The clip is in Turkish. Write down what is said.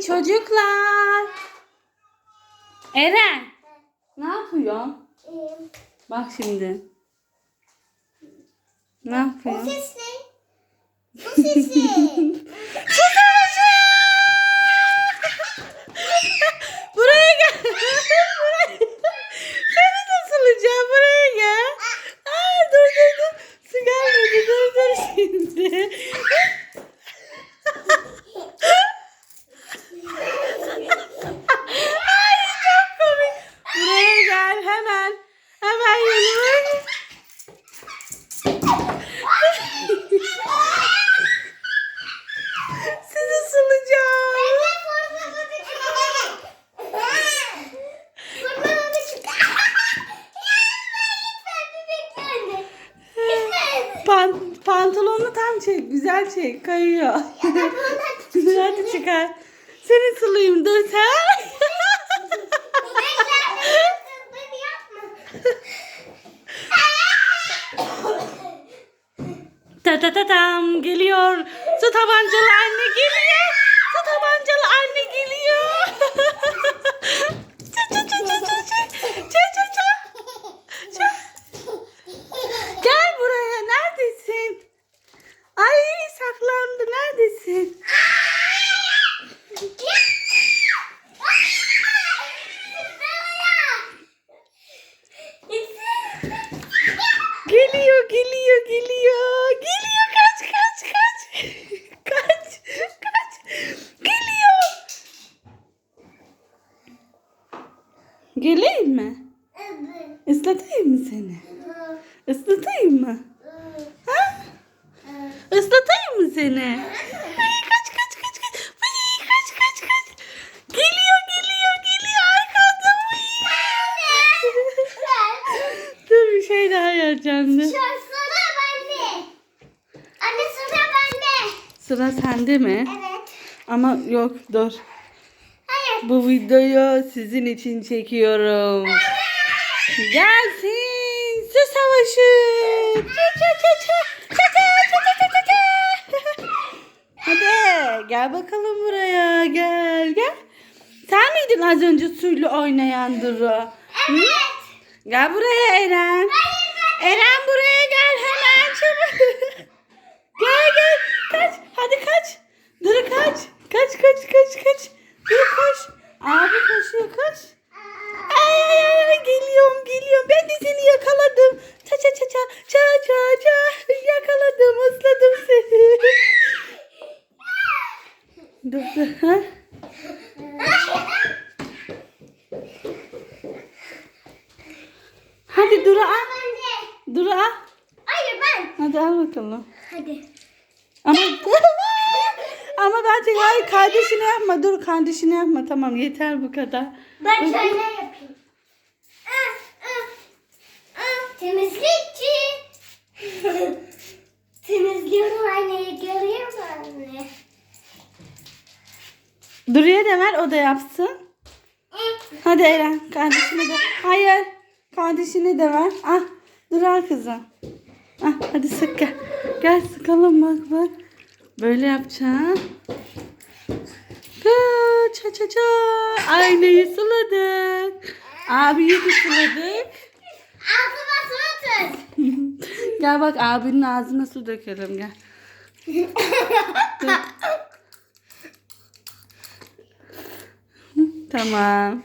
Çocuklar. Eren. Ne yapıyorsun? Bak şimdi. Ne yapıyorsun? ses ne? Bu ses ne? Buraya gel. Buraya. Seni de sulacağım. Buraya gel. Aa, dur dur dur. Su gelmedi. Dur dur şimdi. Ay çok komik. Buraya gel hemen. Hemen yanıma gel. Sizi sulacağım. Pan pantolonunu tam çek. Güzel çek. Kayıyor. Hadi çıkar. Seni sulayayım. Dur sen. Ta ta ta tam geliyor. Su tabancalı anne geliyor. Su tabancalı anne geliyor. Ça ça ça ça ça ça. Ça ça ça. Ça. Gel buraya. Neredesin? Ay saklandı. Neredesin? Geliyor, geliyor, geliyor. Geliyor. Kaç, kaç, kaç. kaç, kaç. Geliyor. Geleyim mi? Islatayım mı seni? Islatayım mı? Ha? Islatayım mı seni? Ay, kaç, kaç, kaç, kaç. Ay, kaç, kaç, kaç. Geliyor, geliyor, geliyor. Arkanda. Ay. Dur bir şey daha yapacağım. Dur. Sıra sende mi? Evet. Ama yok dur. Hayır. Bu videoyu sizin için çekiyorum. Gelsin su savaşı. Hadi gel bakalım buraya gel gel. Sen miydin az önce suyla oynayan Duru? Hı? Gel buraya Eren. Eren buraya gel hemen çabuk. gel gel kaç hadi kaç. Duru kaç. Kaç kaç kaç kaç. Duru koş. Abi koşuyor koş. Ay ay ay ay geliyorum geliyorum. Ben de seni yakaladım. Ça ça ça ça ça ça ça. Yakaladım ısladım seni. Hadi Duru al. Duru al. Hayır ben. Hadi al bakalım. Hadi. Ama ama bence hayır kardeşine yapma. Dur kardeşine yapma. Tamam yeter bu kadar. Ben şöyle yapayım. Ah, ah, ah. Temizlikçi. Temizliyorum anneyi Duru'ya da ver o da yapsın. Hadi Eren kardeşine de. Hayır. Kardeşine de ver. Ah dur al kızım. Ah hadi sık gel. Gel sıkalım bak bak. Böyle yapacaksın. Ça ça ça. Aynayı suladık. Abiyi de suladık. Altıma su tut. gel bak abinin ağzına su dökelim gel. Dur. tamam.